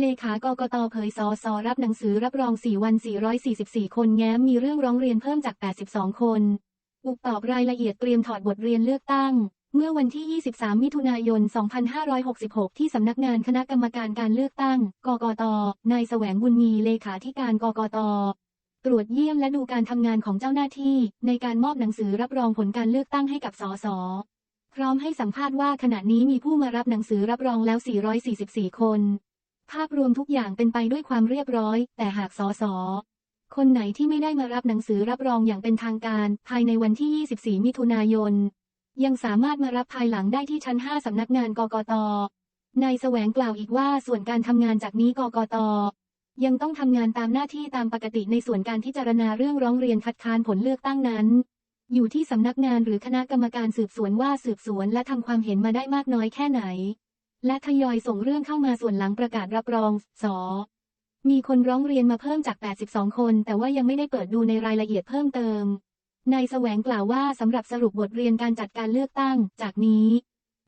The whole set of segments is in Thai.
เลขากกตเผยสอสอรับหนังสือรับรอง 4 วัน 444 คนแง้มมีเรื่องร้องเรียนเพิ่มจาก 82 คน อุกตอบรายละเอียดเตรียมถอดบทเรียนเลือกตั้ง เมื่อวันที่ 23 มิถุนายน 2566 ที่สำนักงานคณะกรรมการการเลือกตั้ง กกต นายแสวงบุญมีเลขาธิการกกต ตรวจเยี่ยมและดูการทำงานของเจ้าหน้าที่ ในการมอบหนังสือรับรองผลการเลือกตั้งให้กับสส พร้อมให้สัมภาษณ์ว่าขณะนี้มีผู้มารับหนังสือรับรองแล้ว 444 คน ภาพรวมทุกอย่างเป็นไปด้วยความเรียบร้อย แต่หากสส คนไหนที่ไม่ได้มารับหนังสือรับรองอย่างเป็นทางการ ภายในวันที่ 24 มิถุนายน ยังสามารถมารับภายหลังได้ที่ชั้น 5 สำนักงานกกต นายแสวงกล่าวอีกว่าส่วนการทำงานจากนี้กกต ยังต้องทำงานตามหน้าที่ตามปกติในส่วนการพิจารณาเรื่องร้องเรียนคัดค้านผลเลือกตั้งนั้น อยู่ที่สำนักงานหรือคณะกรรมการสืบสวนว่าสืบสวนและทำความเห็นมาได้มากน้อยแค่ไหน และทยอยส่งเรื่องเข้ามาส่วนหลังประกาศรับรอง ส มีคนร้องเรียนมาเพิ่มจาก 82 คน แต่ว่ายังไม่ได้เปิดดูในรายละเอียดเพิ่มเติม นายแสวงกล่าวว่าสำหรับสรุปบทเรียนการจัดการเลือกตั้ง จากนี้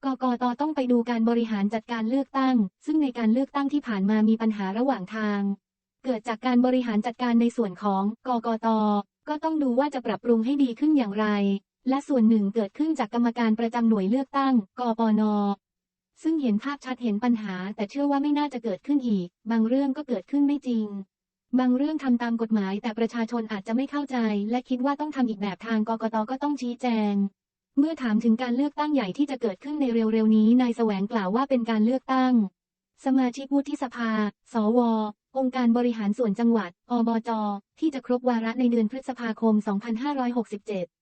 กกตต้องไปดูการบริหารจัดการเลือกตั้ง ซึ่งในการเลือกตั้งที่ผ่านมามีปัญหาระหว่างทาง เกิดจากการบริหารจัดการในส่วนของกกต ก็ต้องดูว่าจะปรับปรุงให้ดีขึ้นอย่างไร และส่วนหนึ่งเกิดขึ้นจากกรรมการประจำหน่วยเลือกตั้ง กปน ซึ่งเห็นภาพชัดเห็นปัญหา แต่เชื่อว่าไม่น่าจะเกิดขึ้นอีก บางเรื่องก็เกิดขึ้นไม่จริง บางเรื่องทำตามกฎหมาย แต่ประชาชนอาจจะไม่เข้าใจ และคิดว่าต้องทำอีกแบบทางกกตก็ต้องชี้แจง เมื่อถามถึงการเลือกตั้งใหญ่ที่จะเกิดขึ้นในเร็วๆนี้นายแสวงกล่าวว่าเป็นการเลือกตั้ง สมาชิกวุฒิสภา สว องค์การบริหารส่วนจังหวัด อบจ ที่จะครบวาระในเดือนพฤษภาคม 2567